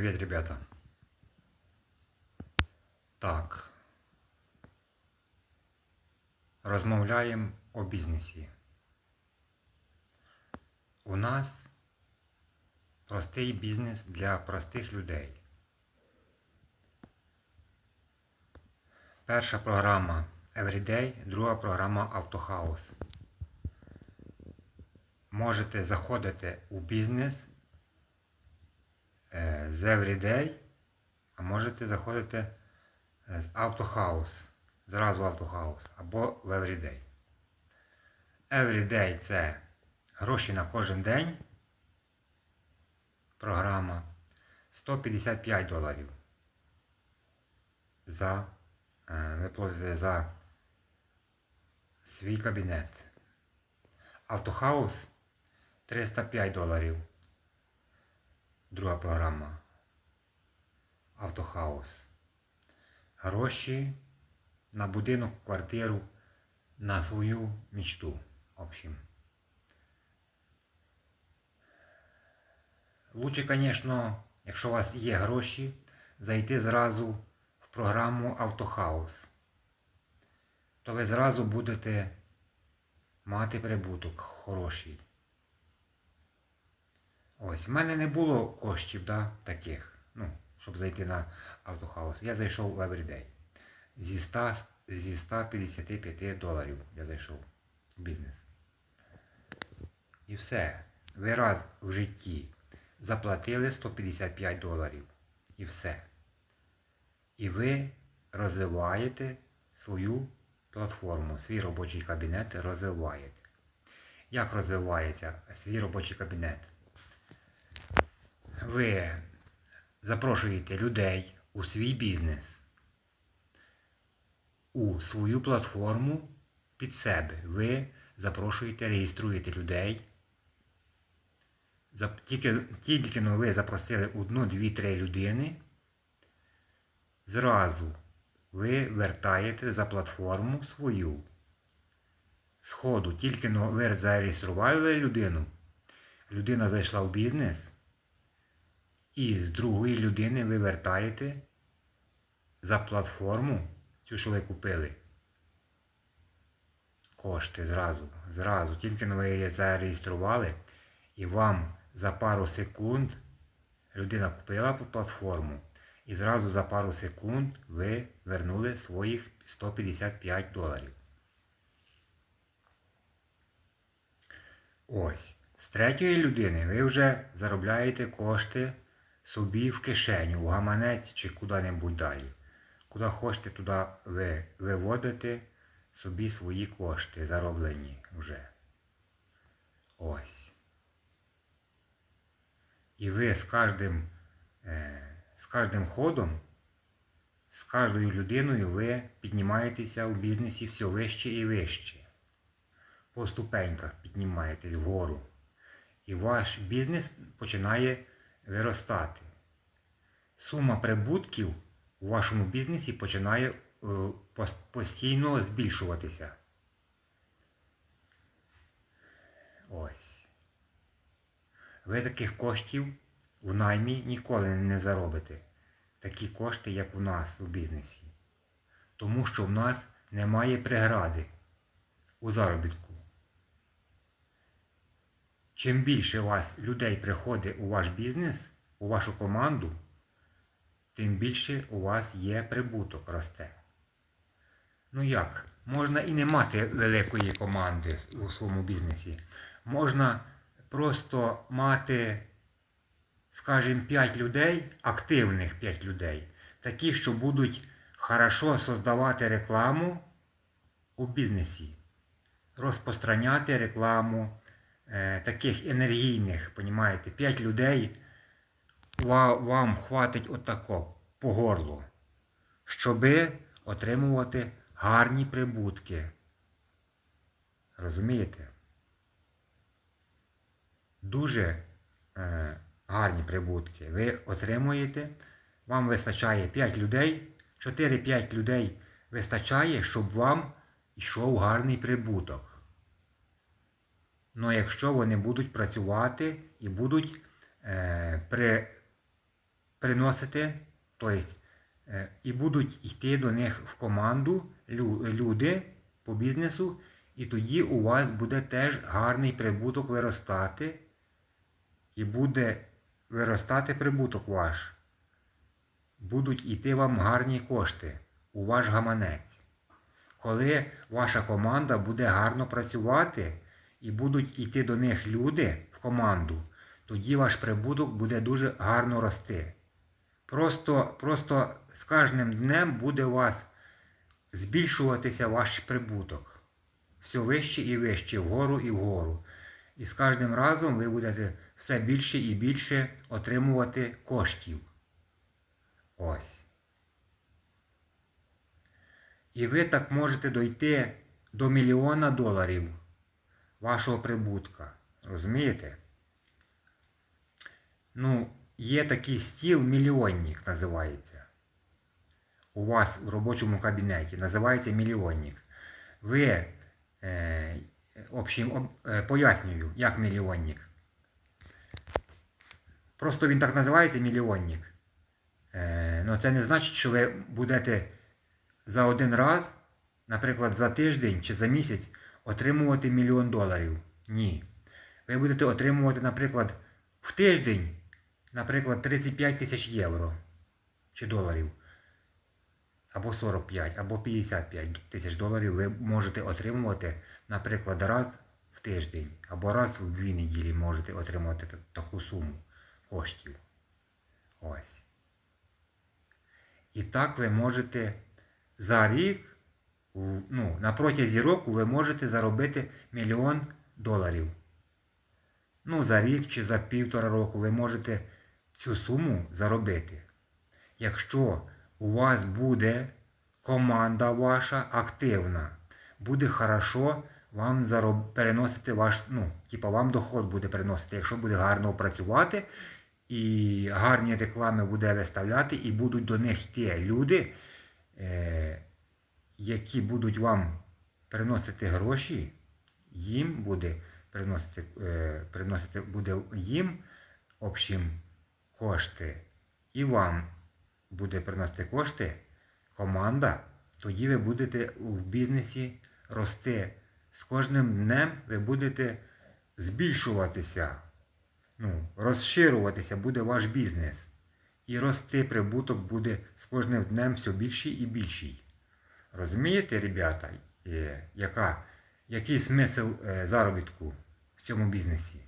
привет, ребята. Так. Розмовляємо о бізнесі. У нас простий бізнес для простих людей. Перша програма Everyday, друга програма Автохаус. Можете заходити у бізнес з Everyday, а можете заходити е, з Автохаус. Зразу Автохаус або в Everyday. Everyday це гроші на кожен день. Програма 155 доларів. За е, ви платите за свій кабінет. Автохаус 305 доларів. Друга програма. Автохаус. Гроші на будинок, квартиру, на свою мечту. В общем. Лучше, звісно, якщо у вас є гроші, зайти зразу в програму Автохаус. То ви зразу будете мати прибуток хороший. Ось, в мене не було коштів, да, таких, ну, щоб зайти на автохаус. Я зайшов в Everyday. Зі 100, зі 155 доларів я зайшов в бізнес. І все. Ви раз в житті заплатили 155 доларів. І все. І ви розвиваєте свою платформу, свій робочий кабінет розвиваєте. Як розвивається свій робочий кабінет? Ви запрошуєте людей у свій бізнес, у свою платформу під себе. Ви запрошуєте, реєструєте людей. Тільки, тільки но ви запросили одну, дві, три людини, зразу ви вертаєте за платформу свою. Сходу, тільки но ви зареєстрували людину, людина зайшла в бізнес, і з другої людини ви вертаєте за платформу, цю, що ви купили. Кошти зразу, зразу. Тільки ви її зареєстрували, і вам за пару секунд людина купила платформу, і зразу за пару секунд ви вернули своїх 155 доларів. Ось. З третьої людини ви вже заробляєте кошти собі в кишеню, в гаманець чи куди-небудь далі. Куди хочете, туди ви виводите собі свої кошти зароблені вже. Ось. І ви з кожним, е, з кожним ходом, з кожною людиною ви піднімаєтеся в бізнесі все вище і вище. По ступеньках піднімаєтесь вгору. І ваш бізнес починає виростати. Сума прибутків у вашому бізнесі починає е, постійно збільшуватися. Ось. Ви таких коштів в наймі ніколи не заробите. Такі кошти, як у нас у бізнесі. Тому що в нас немає прегради у заробітку. Чим більше у вас людей приходить у ваш бізнес, у вашу команду, тим більше у вас є прибуток росте. Ну як? Можна і не мати великої команди у своєму бізнесі. Можна просто мати, скажімо, 5 людей, активних 5 людей, такі, що будуть хорошо создавати рекламу у бізнесі, розпространяти рекламу таких енергійних, понімаєте, 5 людей вам хватить отако по горлу, щоби отримувати гарні прибутки. Розумієте? Дуже е, гарні прибутки. Ви отримуєте, вам вистачає 5 людей, 4-5 людей вистачає, щоб вам йшов гарний прибуток. Ну, якщо вони будуть працювати і будуть е, при приносити, тобто, е, і будуть йти до них в команду лю- люди по бізнесу, і тоді у вас буде теж гарний прибуток виростати, і буде виростати прибуток ваш. Будуть йти вам гарні кошти у ваш гаманець. Коли ваша команда буде гарно працювати і будуть йти до них люди в команду, тоді ваш прибуток буде дуже гарно рости. Просто, просто з кожним днем буде у вас збільшуватися ваш прибуток. Все вище і вище, вгору і вгору. І з кожним разом ви будете все більше і більше отримувати коштів. Ось. І ви так можете дойти до мільйона доларів вашого прибутка. Розумієте? Ну, є такий стіл мільйонник називається. У вас в робочому кабінеті. Називається мільйонник. Ви е, общем, об, е, пояснюю, як мільйонник. Просто він так називається мільйонник. Е, ну, це не значить, що ви будете за один раз, наприклад, за тиждень чи за місяць отримувати мільйон доларів. Ні. Ви будете отримувати, наприклад, в тиждень, наприклад, 35 тисяч євро чи доларів. Або 45, або 55 тисяч доларів ви можете отримувати, наприклад, раз в тиждень, або раз в дві неділі можете отримати таку суму коштів. Ось. І так ви можете за рік, ну, на протязі року ви можете заробити мільйон доларів. Ну, за рік чи за півтора року ви можете цю суму заробити. Якщо у вас буде команда ваша активна, буде хорошо вам зароб... переносити ваш, ну, типа вам доход буде переносити, якщо буде гарно працювати і гарні реклами буде виставляти, і будуть до них йти люди, е, які будуть вам приносити гроші, їм буде приносити, е, приносити буде їм общим кошти, і вам буде приносити кошти команда, тоді ви будете у бізнесі рости. З кожним днем ви будете збільшуватися, ну, розширюватися буде ваш бізнес. І рости прибуток буде з кожним днем все більший і більший. Розумієте, ребята, е, яка, який смисл е, заробітку в цьому бізнесі?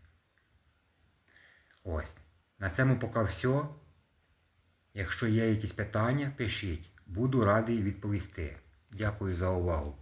Ось. На цьому поки все. Якщо є якісь питання, пишіть. Буду радий відповісти. Дякую за увагу.